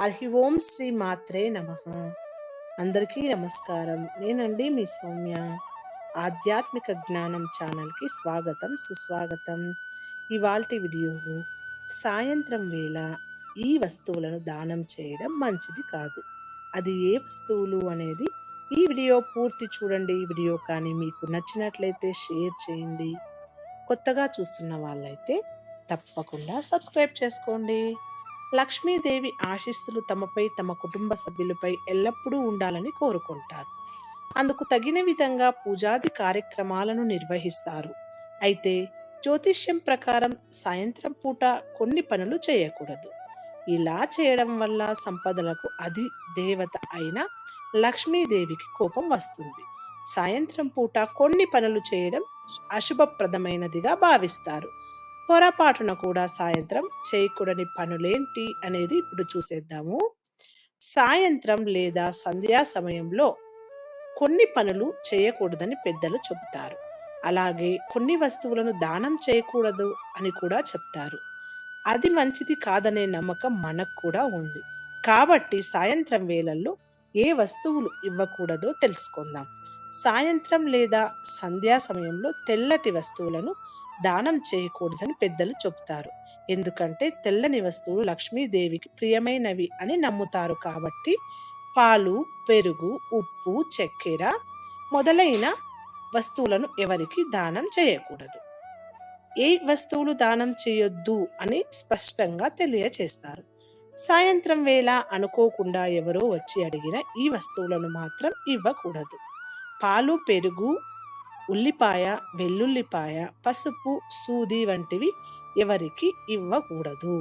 హరి ఓం శ్రీ మాత్రే నమ. అందరికీ నమస్కారం. నేనండి మీ సౌమ్య. ఆధ్యాత్మిక జ్ఞానం ఛానల్కి స్వాగతం సుస్వాగతం. ఇవాల్టి వీడియోలు సాయంత్రం వేళ ఈ వస్తువులను దానం చేయడం మంచిది కాదు. అది ఏ వస్తువులు అనేది ఈ వీడియో పూర్తి చూడండి. ఈ వీడియో కానీ మీకు నచ్చినట్లయితే షేర్ చేయండి. కొత్తగా చూస్తున్న వాళ్ళైతే తప్పకుండా సబ్స్క్రైబ్ చేసుకోండి. లక్ష్మీదేవి ఆశీస్సులు తమపై తమ కుటుంబ సభ్యులపై ఎల్లప్పుడూ ఉండాలని కోరుకుంటారు. అందుకు తగిన విధంగా పూజాది కార్యక్రమాలను నిర్వహిస్తారు. అయితే జ్యోతిష్యం ప్రకారం సాయంత్రం పూట కొన్ని పనులు చేయకూడదు. ఇలా చేయడం వల్ల సంపదలకు అది దేవత అయిన లక్ష్మీదేవికి కోపం వస్తుంది. సాయంత్రం పూట కొన్ని పనులు చేయడం అశుభప్రదమైనదిగా భావిస్తారు. పొరపాటున కూడా సాయంత్రం చేయకూడని పనులేంటి అనేది ఇప్పుడు చూసేద్దాము. సాయంత్రం లేదా సంధ్యా సమయంలో కొన్ని పనులు చేయకూడదని పెద్దలు చెబుతారు. అలాగే కొన్ని వస్తువులను దానం చేయకూడదు అని కూడా చెప్తారు. అది మంచిది కాదనే నమ్మకం మనకు కూడా ఉంది. కాబట్టి సాయంత్రం వేళల్లో ఏ వస్తువులు ఇవ్వకూడదో తెలుసుకుందాం. సాయంత్రం లేదా సంధ్యా సమయంలో తెల్లటి వస్తువులను దానం చేయకూడదని పెద్దలు చెబుతారు. ఎందుకంటే తెల్లని వస్తువులు లక్ష్మీదేవికి ప్రియమైనవి అని నమ్ముతారు కాబట్టి పాలు పెరుగు ఉప్పు చక్కెర మొదలైన వస్తువులను ఎవరికి దానం చేయకూడదు. ఏ వస్తువులు దానం చేయొద్దు అని స్పష్టంగా తెలియచేస్తారు. సాయంత్రం వేళ అనుకోకుండా ఎవరో వచ్చి అడిగిన ఈ వస్తువులను మాత్రం ఇవ్వకూడదు. పాలు పెరుగు ఉల్లిపాయ వెల్లుల్లిపాయ పసుపు సూది వంటివి ఎవరికి ఇవ్వకూడదు.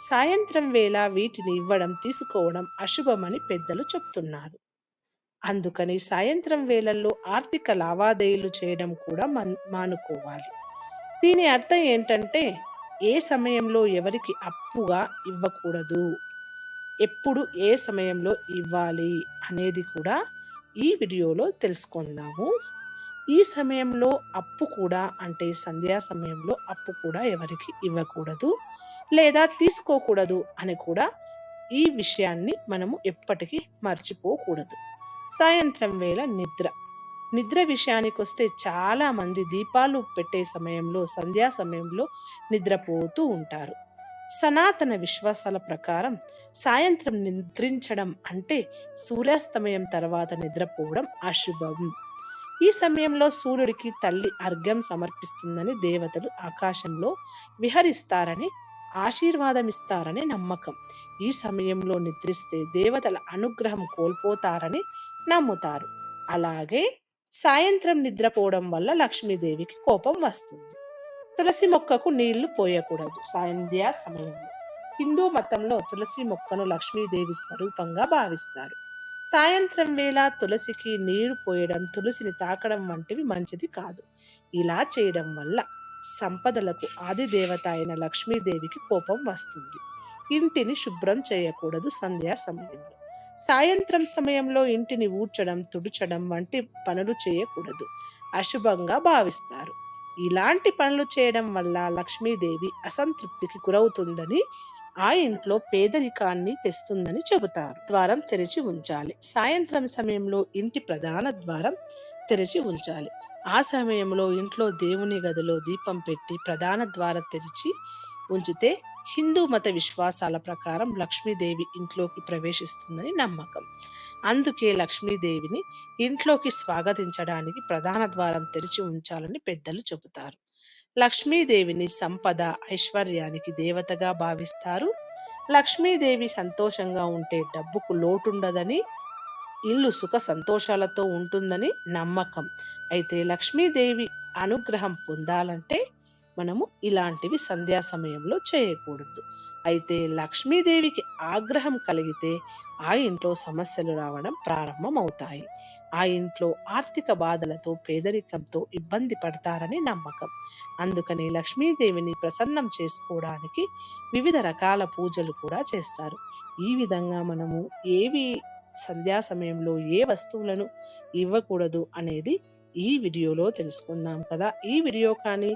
సాయంత్రం వేళ వీటిని ఇవ్వడం తీసుకోవడం అశుభమని పెద్దలు చెప్తున్నారు. అందుకని సాయంత్రం వేళల్లో ఆర్థిక లావాదేవీలు చేయడం కూడా మానుకోవాలి. దీని అర్థం ఏంటంటే ఏ సమయంలో ఎవరికి అప్పుగా ఇవ్వకూడదు ఎప్పుడు ఏ సమయంలో ఇవ్వాలి అనేది కూడా ఈ వీడియోలో తెలుసుకుందాము. ఈ సమయంలో అప్పు కూడా అంటే సంధ్యా సమయంలో అప్పు కూడా ఎవరికి ఇవ్వకూడదు లేదా తీసుకోకూడదు అని కూడా ఈ విషయాన్ని మనము ఎప్పటికీ మర్చిపోకూడదు. సాయంత్రం వేళ నిద్ర. నిద్ర విషయానికి వస్తే చాలామంది దీపాలు పెట్టే సమయంలో సంధ్యా సమయంలో నిద్రపోతూ ఉంటారు. సనాతన విశ్వాసాల ప్రకారం సాయంత్రం నిద్రించడం అంటే సూర్యాస్తమయం తర్వాత నిద్రపోవడం అశుభం ఈ సమయంలో సూర్యుడికి తల్లి అర్ఘ్యం సమర్పిస్తుందని దేవతలు ఆకాశంలో విహరిస్తారని ఆశీర్వాదమిస్తారని నమ్మకం. ఈ సమయంలో నిద్రిస్తే దేవతల అనుగ్రహం కోల్పోతారని నమ్ముతారు. అలాగే సాయంత్రం నిద్రపోవడం వల్ల లక్ష్మీదేవికి కోపం వస్తుంది. తులసి మొక్కకు నీళ్ళు పోయకూడదు. సాయంధ్యా సమయంలో. హిందూ మతంలో తులసి మొక్కను లక్ష్మీదేవి స్వరూపంగా భావిస్తారు. సాయంత్రం వేళ తులసికి నీరు పోయడం తులసిని తాకడం వంటివి మంచిది కాదు. ఇలా చేయడం వల్ల సంపదలకు ఆదిదేవత అయిన లక్ష్మీదేవికి కోపం వస్తుంది. ఇంటిని శుభ్రం చేయకూడదు సంధ్యా సమయంలో. సాయంత్రం సమయంలో ఇంటిని ఊడ్చడం తుడుచడం వంటి పనులు చేయకూడదు. అశుభంగా భావిస్తారు. ఇలాంటి పనులు చేయడం వల్ల లక్ష్మీదేవి అసంతృప్తికి గురవుతుందని ఆ ఇంట్లో పేదరికాన్ని తెస్తుందని చెబుతారు. ద్వారం తెరిచి ఉంచాలి. సాయంత్రం సమయంలో ఇంటి ప్రధాన ద్వారం తెరిచి ఉంచాలి. ఆ సమయంలో ఇంట్లో దేవుని గదిలో దీపం పెట్టి ప్రధాన ద్వారం తెరిచి ఉంచితే హిందూ మత విశ్వాసాల ప్రకారం లక్ష్మీదేవి ఇంట్లోకి ప్రవేశిస్తుందని నమ్మకం. అందుకే లక్ష్మీదేవిని ఇంట్లోకి స్వాగతించడానికి ప్రధాన ద్వారం తెరిచి ఉంచాలని పెద్దలు చెబుతారు. లక్ష్మీదేవిని సంపద ఐశ్వర్యానికి దేవతగా భావిస్తారు. లక్ష్మీదేవి సంతోషంగా ఉంటే డబ్బుకు లోటుండదని ఇల్లు సుఖ సంతోషాలతో ఉంటుందని నమ్మకం. అయితే లక్ష్మీదేవి అనుగ్రహం పొందాలంటే మనము ఇలాంటివి సంధ్యా సమయంలో చేయకూడదు. అయితే లక్ష్మీదేవికి ఆగ్రహం కలిగితే ఆ ఇంట్లో సమస్యలు రావడం ప్రారంభం అవుతాయి ఆ ఇంట్లో ఆర్థిక బాధలతో పేదరికంతో ఇబ్బంది పడతారని నమ్మకం. అందుకని లక్ష్మీదేవిని ప్రసన్నం చేసుకోవడానికి వివిధ రకాల పూజలు కూడా చేస్తారు. ఈ విధంగా మనము ఏవి సంధ్యా సమయంలో ఏ వస్తువులను ఇవ్వకూడదు అనేది ఈ వీడియోలో తెలుసుకుందాం కదా. ఈ వీడియో కానీ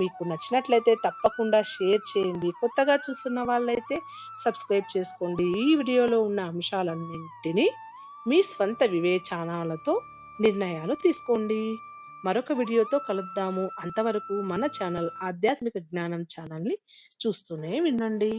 మీకు నచ్చినట్లయితే తప్పకుండా షేర్ చేయండి. కొత్తగా చూస్తున్న వాళ్ళైతే సబ్స్క్రైబ్ చేసుకోండి. ఈ వీడియోలో ఉన్న అంశాలన్నింటినీ మీ స్వంత వివేచనాలతో నిర్ణయాలు తీసుకోండి. మరొక వీడియోతో కలుద్దాము. అంతవరకు మన ఛానల్ ఆధ్యాత్మిక జ్ఞానం ఛానల్ని చూస్తూనే వినండి.